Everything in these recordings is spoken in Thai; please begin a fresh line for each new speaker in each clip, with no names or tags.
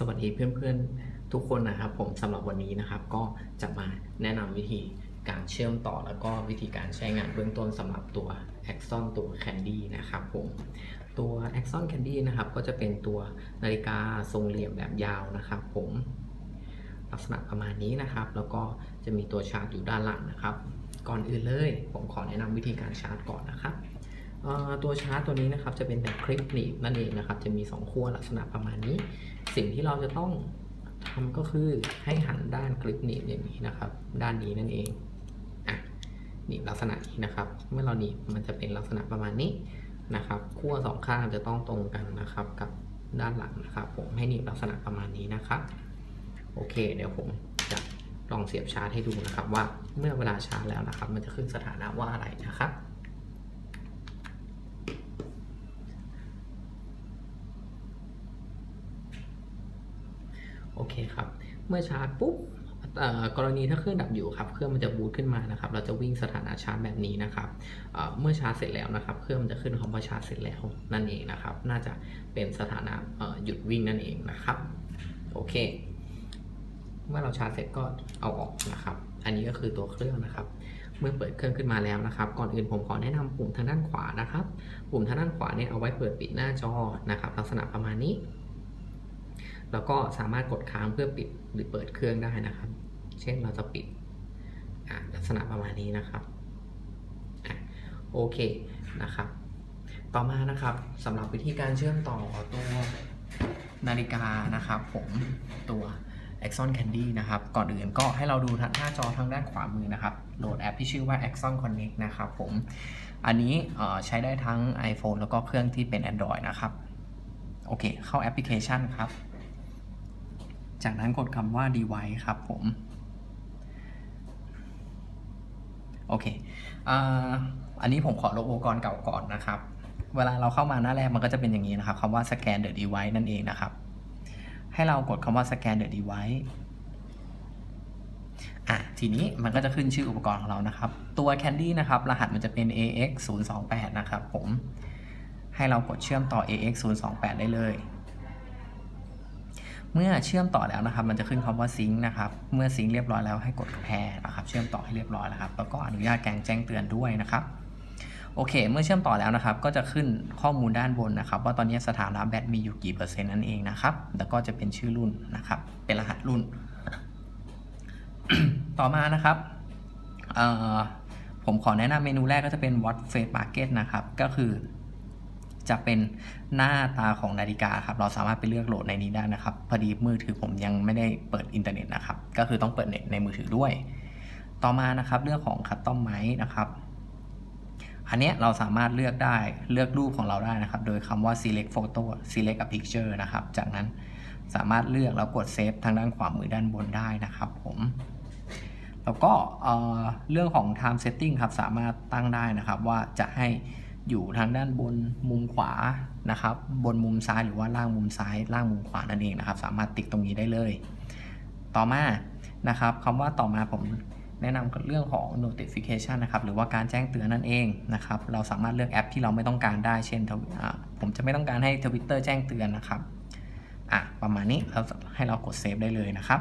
สวัสดีเพื่อนๆทุกคนนะครับ ผมสำหรับวันนี้นะครับ ก็จะมาแนะนำวิธีการเชื่อมต่อแล้วก็วิธีการใช้งานเบื้องต้นสำหรับตัว Axon ตัว Candy นะครับผมตัว Axon Candy นะครับก็จะเป็นตัวนาฬิกาทรงเหลี่ยมแบบยาวนะครับผมลักษณะประมาณนี้นะครับ แล้วก็จะมีตัวชาร์จอยู่ด้านหลังนะครับ ก่อนอื่นเลย ผมขอแนะนำวิธีการชาร์จก่อนนะครับ ตัวชาร์จตัวนี้นะครับจะเป็นแบบคลิปหนีบนั่นเองนะครับ จะมี 2 ขั้วลักษณะประมาณนี้ สิ่งที่เราจะต้องทำก็คือให้หันด้านคลิปหนีบอย่างนี้นะครับ ด้านนี้นั่นเองอะหนีบลักษณะนี้นะครับ เมื่อเราหนีบมันจะเป็นลักษณะประมาณนี้นะครับขั้วสองข้างจะต้องตรงกันนะครับกับด้านหลังนะครับผมให้หนีบลักษณะประมาณนี้นะครับ โอเค เดี๋ยวผมจะลองเสียบชาร์จให้ดูนะครับ ว่าเมื่อเวลาชาร์จแล้วนะครับ มันจะขึ้นสถานะว่าอะไรนะครับ โอเคครับ เมื่อชาร์จปุ๊บกรณีถ้าเครื่องดับอยู่ครับเครื่องมันจะบูตขึ้นมานะครับ เราจะวิ่งสถานะชาร์จแบบนี้นะครับเมื่อชาร์จเสร็จแล้วนะครับ เครื่องมันจะขึ้นคำว่าชาร์จเสร็จแล้วนั่นเองนะครับ น่าจะเป็นสถานะหยุดวิ่งนั่นเองนะครับ โอเค เมื่อเราชาร์จเสร็จก็เอาออกนะครับ อันนี้ก็คือตัวเครื่องนะครับ เมื่อเปิดเครื่องขึ้นมาแล้วนะครับ ก่อนอื่นผมขอแนะนำปุ่มทางด้านขวานะครับ ปุ่มทางด้านขวาเนี่ยเอาไว้เปิดปิดหน้าจอนะครับ ลักษณะประมาณนี้ แล้วก็สามารถกดค้างเพื่อปิดหรือเปิดเครื่องได้นะครับ เช่นเราจะปิดลักษณะประมาณนี้นะครับอโอเคนะครับ ต่อมานะครับสำหรับวิธีการเชื่อมต่อตัวนาฬิกานะครับ ผมตัว Axon Candy นะครับ ก่อนอื่นก็ให้เราดูหน้าจอทางด้านขวามือนะครับ โหลดแอปที่ชื่อว่า Axon Connect นะครับผม อันนี้ใช้ได้ทั้ง iPhone แล้วก็เครื่องที่เป็น Android นะครับ โอเค เข้าแอปพลิเคชันครับ จากนั้นกดคำว่า device ครับผม โอเคอันนี้ผมขอลบอุปกรณ์เก่าก่อนนะครับ เวลาเราเข้ามาหน้าแรกมันก็จะเป็นอย่างนี้นะครับคำว่า scan the device นั่นเองนะครับ ให้เรากดคำว่า scan the device อะทีนี้มันก็จะขึ้นชื่ออุปกรณ์ของเรานะครับ ตัว Candy นะครับ รหัสมันจะเป็น AX 0 2 8 นะครับผม ให้เรากดเชื่อมต่อ AX 0 2 8 ได้เลย เมื่อเชื่อมต่อแล้วนะครับ มันจะขึ้นคำว่าซิงค์นะครับ เมื่อซิงค์เรียบร้อยแล้วให้กดแพร์นะครับ เชื่อมต่อให้เรียบร้อยแล้วครับ แล้วก็อนุญาตแกงแจ้งเตือนด้วยนะครับ โอเค เมื่อเชื่อมต่อแล้วนะครับ ก็จะขึ้นข้อมูลด้านบนนะครับ ว่าตอนนี้สถานะแบตมีอยู่กี่เปอร์เซ็นต์นั่นเองนะครับ แล้วก็จะเป็นชื่อรุ่นนะครับ เป็นรหัสรุ่น ต่อมานะครับผมขอแนะนำเมนูแรกก็จะเป็น What Face Market นะครับ ก็คือ จะเป็นหน้าตาของนาฬิกาครับ เราสามารถไปเลือกโหลดในนี้ได้นะครับ พอดีมือถือผมยังไม่ได้เปิดอินเทอร์เน็ตนะครับ ก็คือต้องเปิดเน็ตในมือถือด้วย ต่อมานะครับเรื่องของคัตตอมไมนะครับอันนี้เราสามารถเลือกได้เลือกรูปของเราได้นะครับ โดยคำว่า select photo select a picture นะครับ จากนั้นสามารถเลือกแล้วกดเซฟทางด้านขวามือด้านบนได้นะครับผมแล้วก็เอ่อเรื่องของ time setting ครับ สามารถตั้งได้นะครับว่าจะให้ อยู่ทางด้านบนมุมขวานะครับ บนมุมซ้ายหรือว่าล่างมุมซ้าย ล่างมุมขวานั่นเองนะครับ สามารถติ๊กตรงนี้ได้เลย ต่อมานะครับคำว่าต่อมาผมแนะนำกับเรื่องของ notification นะครับ หรือว่าการแจ้งเตือนนั่นเองนะครับ เราสามารถเลือกแอปที่เราไม่ต้องการได้ เช่นผมจะไม่ต้องการให้ Twitter แจ้งเตือนนะครับ อะ ประมาณนี้เราให้เรากดเซฟได้เลยนะครับ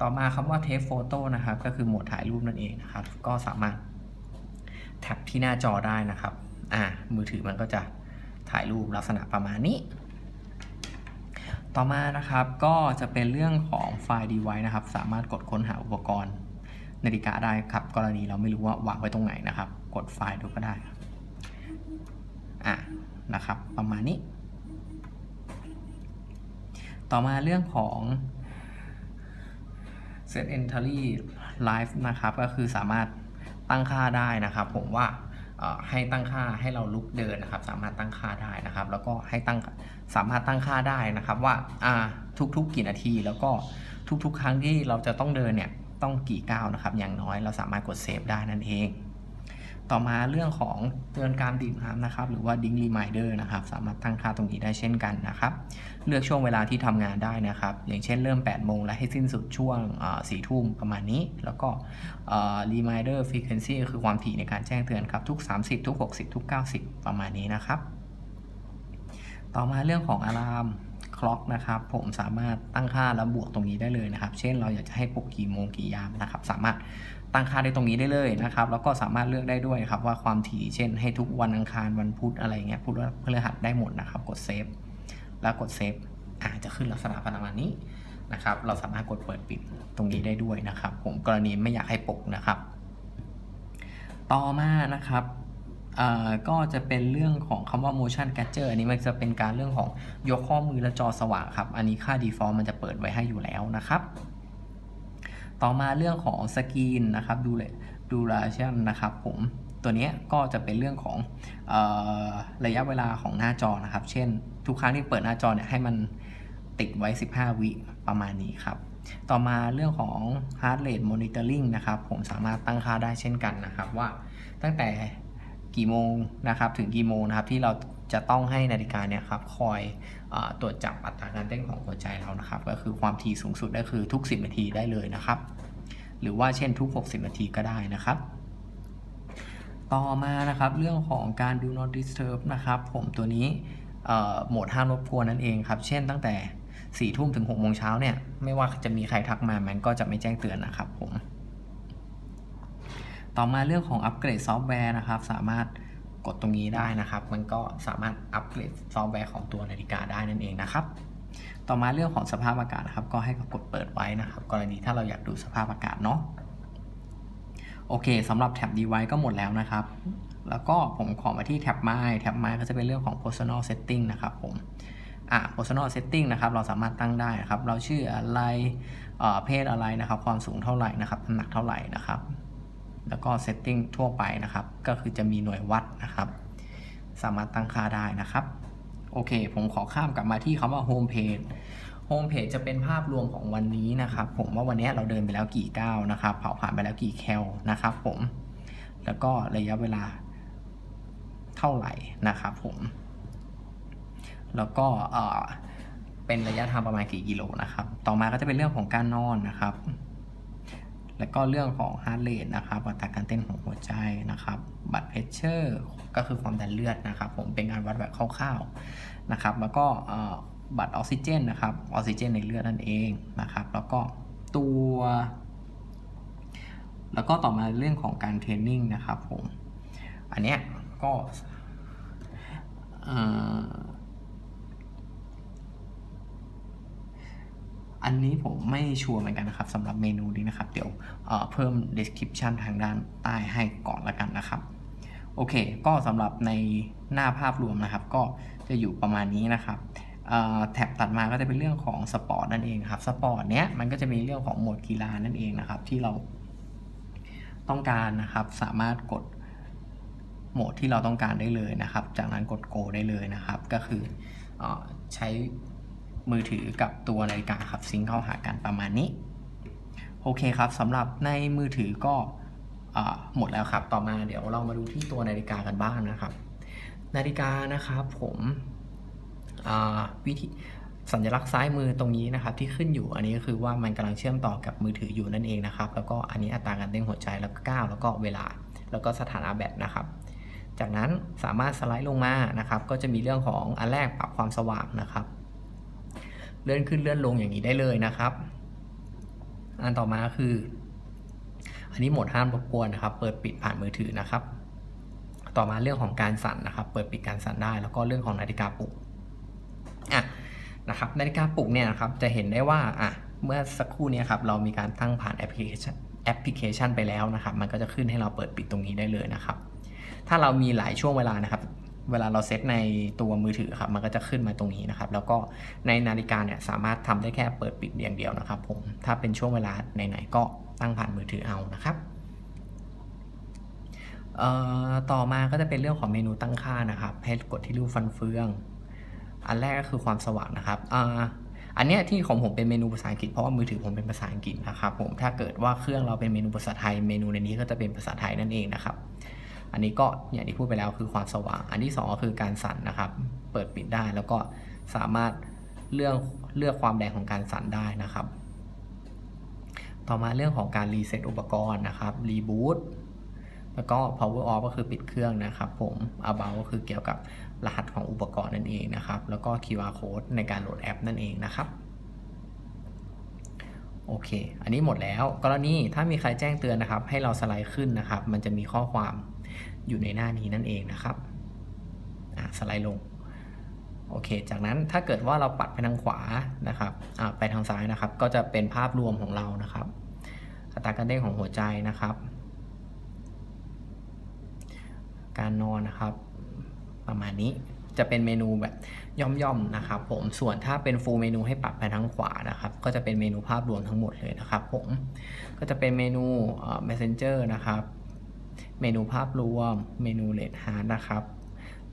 ต่อมาคำว่า take photo นะครับ ก็คือโหมดถ่ายรูปนั่นเองนะครับ ก็สามารถแท็บที่หน้าจอได้นะครับ อ่ามือถือมันก็จะถ่ายรูปลักษณะประมาณนี้ ต่อมานะครับก็จะเป็นเรื่องของไฟล์ device นะครับ สามารถกดค้นหาอุปกรณ์นาฬิกาได้ครับ กรณีเราไม่รู้ว่าวางไว้ตรงไหนนะครับ กดไฟล์ดูก็ได้อะนะครับ ประมาณนี้ ต่อมาเรื่องของ set entry live นะครับ ก็คือสามารถตั้งค่าได้นะครับ ผมว่า ให้ตั้งค่าให้เราลุกเดินนะครับ สามารถตั้งค่าได้นะครับ แล้วก็ให้ตั้งสามารถตั้งค่าได้นะครับ ว่าทุกๆกี่นาที แล้วก็ทุกๆ ครั้งที่เราจะต้องเดินเนี่ยต้องกี่ก้าวนะครับ อย่างน้อยเราสามารถกดเซฟได้นั่นเอง ต่อมาเรื่องของเตือนการดื่มน้ำนะครับ หรือว่า Ding Reminder นะครับ สามารถตั้งค่าตรงนี้ได้เช่นกันนะครับ เลือกช่วงเวลาที่ทำงานได้นะครับ อย่างเช่นเริ่ม 8 โมงและให้สิ้นสุดช่วง4ทุ่มประมาณนี้ แล้วก็เอ่อ reminder frequency ก็คือความถี่ในการแจ้งเตือนครับ ทุก 30 ทุก 60 ทุก 90 ประมาณนี้นะครับ ต่อมาเรื่องของอะลาม คล็อกนะครับผมสามารถตั้งค่าแล้วบวกตรงนี้ได้เลยนะครับ เช่นเราอยากจะให้ปลุกกี่โมงกี่ยามนะครับ สามารถตั้งค่าได้ตรงนี้ได้เลยนะครับ แล้วก็สามารถเลือกได้ด้วยครับว่าความถี่เช่นให้ทุกวันอังคารวันพุธอะไรเงี้ยพุธพฤหัสได้หมดนะครับ กดเซฟแล้วกดเซฟอาจจะขึ้นลักษณะประมาณนี้นะครับ เราสามารถกดเปิดปิดตรงนี้ได้ด้วยนะครับ ผมกรณีไม่อยากให้ปลุกนะครับ ต่อมานะครับ ก็จะเป็นเรื่องของคำว่า motion capture อันนี้มันจะเป็นการเรื่องของยกข้อมือและจอสว่างครับ อันนี้ค่า default มันจะเปิดไว้ให้อยู่แล้วนะครับ ต่อมาเรื่องของสกรีนนะครับดูเลยดูราชันนะครับผมตัวนี้ก็จะเป็นเรื่องของออระยะเวลาของหน้าจอนะครับ เช่น ทุกครั้งที่เปิดหน้าจอเนี่ยให้มันติดไว้ 15 วิประมาณนี้ครับ ต่อมาเรื่องของ heart rate monitoring นะครับ ผมสามารถตั้งค่าได้เช่นกันนะครับว่าตั้งแต่ กี่โมงนะครับถึงกี่โมงนะครับที่เราจะต้องให้นาฬิกาเนี่ยครับคอยอตรวจจับอัตราการเต้นของหัวใจเรานะครับ ก็คือความถี่สูงสุดก็คือทุก 10 นาทีได้เลยนะครับ หรือว่าเช่นทุก 60 นาทีก็ได้นะครับ ต่อมานะครับเรื่องของการ do not disturb นะครับผมตัวนี้โหมดห้ามรบกวนนั่นเองครับเช่นตั้งแต่4ี่ทุ่มถึง6กโมงเช้าเนี่ยไม่ว่าจะมีใครทักมามันก็จะไม่แจ้งเตือนนะครับผม ต่อมาเรื่องของอัปเกรดซอฟต์แวร์นะครับ สามารถกดตรงนี้ได้นะครับ มันก็สามารถอัปเกรดซอฟต์แวร์ของตัวนาฬิกาได้นั่นเองนะครับ ต่อมาเรื่องของสภาพอากาศนะครับ ก็ให้กดเปิดไว้นะครับ กรณีถ้าเราอยากดูสภาพอากาศเนาะโอเคสำหรับแท็บ device ก็หมดแล้วนะครับ แล้วก็ผมขอมาที่แท็บ my แท็บ my ก็จะเป็นเรื่องของ personal setting นะครับผมอะ personal setting นะครับ เราสามารถตั้งได้นะครับ เราชื่ออะไรเอ่อเพศอะไรนะครับ ความสูงเท่าไหร่นะครับน้ำหนักเท่าไหร่นะครับ แล้วก็ setting ทั่วไปนะครับ ก็คือจะมีหน่วยวัดนะครับ สามารถตั้งค่าได้นะครับ โอเค ผมขอข้ามกลับมาที่คำว่า home page home page จะเป็นภาพรวมของวันนี้นะครับ ผมว่าวันนี้เราเดินไปแล้วกี่ก้าวนะครับ เผาผ่านไปแล้วกี่แคลนะครับ ผม แล้วก็ระยะเวลาเท่าไหร่นะครับ ผม แล้วก็เอ่อเป็นระยะทางประมาณกี่กิโลนะครับ ต่อมาก็จะเป็นเรื่องของการนอนนะครับ แล้วก็เรื่องของ heart rate นะครับอัตราการเต้นของหัวใจนะครับบัตรเพชเชอร์ก็คือความดันเลือดนะครับผมเป็นการวัดแบบคร่าวๆนะครับแล้วก็บัตรออกซิเจนนะครับออกซิเจนในเลือดนั่นเองนะครับแล้วก็ตัว แล้วก็ต่อมาเรื่องของการเทรนนิ่งนะครับผมอันเนี้ยก็เอ่อ อันนี้ผมไม่ชัวร์เหมือนกันนะครับสำหรับเมนูนี้นะครับ เดี๋ยวเเพิ่ม description ทางด้านใต้ให้ก่อนละกันนะครับโอเค ก็สำหรับในหน้าภาพรวมนะครับ ก็จะอยู่ประมาณนี้นะครับแท็บตัดมาก็จะเป็นเรื่องของสปอร์ตนั่นเองครับสปอร์ตเนี้ยมันก็จะมีเรื่องของโหมดกีฬานั่นเองนะครับ ที่เราต้องการนะครับ สามารถกดโหมดที่เราต้องการได้เลยนะครับ จากนั้นกด go ได้เลยนะครับ ก็คืออใช้ มือถือกับตัวนาฬิกาครับซิงเข้าหากันประมาณนี้ โอเคครับสำหรับในมือถือก็อหมดแล้วครับ ต่อมาเดี๋ยวเรามาดูที่ตัวนาฬิกากันบ้างนะครับ นาฬิกานะครับผมวิธีสัญลักษณ์ซ้ายมือตรงนี้นะครับที่ขึ้นอยู่อันนี้ก็คือว่ามันกำลังเชื่อมต่อกับมือถืออยู่นั่นเองนะครับ แล้วก็อันนี้อัตราการเต้นหัวใจแล้วก็ก้าวแล้วก็เวลา แล้วก็สถานะแบตนะครับ จากนั้นสามารถสไลด์ลงมานะครับ ก็จะมีเรื่องของอันแรกปรับความสว่างนะครับ เลื่อนขึ้นเลื่อนลงอย่างนี้ได้เลยนะครับ อันต่อมาคือ อันนี้โหมดห้ามรบกวนนะครับ เปิดปิดผ่านมือถือนะครับ ต่อมาเรื่องของการสั่นนะครับ เปิดปิดการสั่นได้ แล้วก็เรื่องของนาฬิกาปลุกอะนะครับนาฬิกาปลุกเนี่ยนะครับจะเห็นได้ว่าอะเมื่อสักครู่นี้ครับเรามีการตั้งผ่านแอปพลิเคชันแอปพลิเคชันไปแล้วนะครับ มันก็จะขึ้นให้เราเปิดปิดตรงนี้ได้เลยนะครับ ถ้าเรามีหลายช่วงเวลานะครับ เวลาเราเซตในตัวมือถือครับมันก็จะขึ้นมาตรงนี้นะครับ แล้วก็ในนาฬิกาเนี่ยสามารถทำได้แค่เปิดปิดอย่างเดียวนะครับผมถ้าเป็นช่วงเวลาไหนๆก็ตั้งผ่านมือถือเอานะครับเอ่อต่อมาก็จะเป็นเรื่องของเมนูตั้งค่านะครับ ให้กดที่รูปฟันเฟือง อันแรกก็คือความสว่างนะครับอ่าอันเนี้ยที่ของผมเป็นเมนูภาษาอังกฤษเพราะว่ามือถือผมเป็นภาษาอังกฤษนะครับผมถ้าเกิดว่าเครื่องเราเป็นเมนูภาษาไทย เมนูในนี้ก็จะเป็นภาษาไทยนั่นเองนะครับ อันนี้ก็อย่างที่พูดไปแล้วคือความสว่าง อันที่สองก็คือการสั่นนะครับ เปิดปิดได้แล้วก็สามารถเลือกเลือกความแรงของการสั่นได้นะครับ ต่อมาเรื่องของการรีเซ็ตอุปกรณ์นะครับรีบูตแล้วก็ power off ก็คือปิดเครื่องนะครับผม about ก็คือเกี่ยวกับรหัสของอุปกรณ์นั่นเองนะครับ แล้วก็ QR code ในการโหลดแอปนั่นเองนะครับ โอเค อันนี้หมดแล้ว กรณีถ้ามีใครแจ้งเตือนนะครับ ให้เราสไลด์ขึ้นนะครับ มันจะมีข้อความอยู่ในหน้านี้นั่นเองนะครับสไลด์ลง โอเค จากนั้นถ้าเกิดว่าเราปัดไปทางขวานะครับไปทางซ้ายนะครับ ก็จะเป็นภาพรวมของเรานะครับอัตราการเด้งของหัวใจนะครับ การนอนนะครับ ประมาณนี้ จะเป็นเมนูแบบย่อมๆนะครับผมส่วนถ้าเป็น full เมนูให้ปรับไปทางขวานะครับ ก็จะเป็นเมนูภาพรวมทั้งหมดเลยนะครับผมก็จะเป็นเมนู messenger นะครับ เมนูภาพรวม เมนูเลดฮาร์ดนะครับ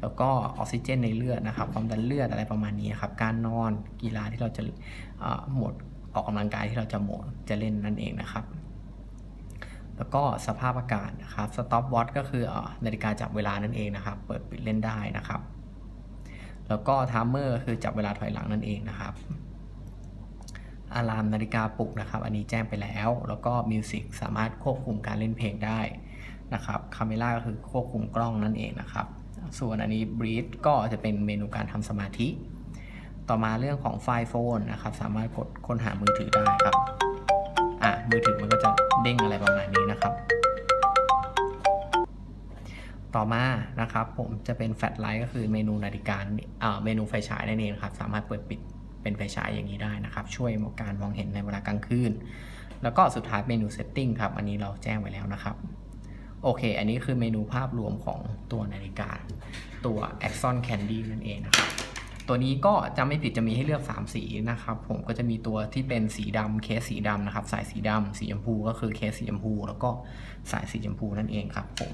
แล้วก็ออกซิเจนในเลือดนะครับความดันเลือดอะไรประมาณนี้ครับ การนอนกีฬาที่เราจะหมดออกกำลังกายที่เราจะหมดจะเล่นนั่นเองนะครับแล้วก็สภาพอากาศนะครับ stop watch ก็คืออนาฬิกาจับเวลานั่นเองนะครับ เปิดปิดเล่นได้นะครับ แล้วก็ timer คือจับเวลาถอยหลังนั่นเองนะครับอะลามนาฬิกาปลุกนะครับ อันนี้แจ้งไปแล้ว แล้วก็มิวสิกสามารถควบคุมการเล่นเพลงได้นะครับคาเมล่าก็คือควบคุมกล้องนั่นเองนะครับ ส่วนอันนี้ breathe ก็จะเป็นเมนูการทำสมาธิ ต่อมาเรื่องของไฟล์โฟนนะครับ สามารถกดค้นหามือถือได้ครับ อะมือถือมันก็จะเด้งอะไรประมาณนี้นะครับ ต่อมานะครับผมจะเป็นแฟลชไลท์ก็คือเมนูนาฬิกาเมนูไฟฉายนั่นเองครับสามารถเปิดปิดเป็นไฟฉายอย่างนี้ได้นะครับ ช่วยการมองเห็นในเวลากลางคืนแล้วก็สุดท้ายเมนูเซตติ้งครับอันนี้เราแจ้งไว้แล้วนะครับโอเค อันนี้คือเมนูภาพรวมของตัวนาฬิกา ตัว Axon Candy นั่นเองนะครับตัวนี้ก็จะไม่ผิดจะมีให้เลือก 3 สีนะครับผมก็จะมีตัวที่เป็นสีดำเคสสีดำนะครับ สายสีดำสีชมพูก็คือเคสสีชมพู แล้วก็สายสีชมพูนั่นเองครับผม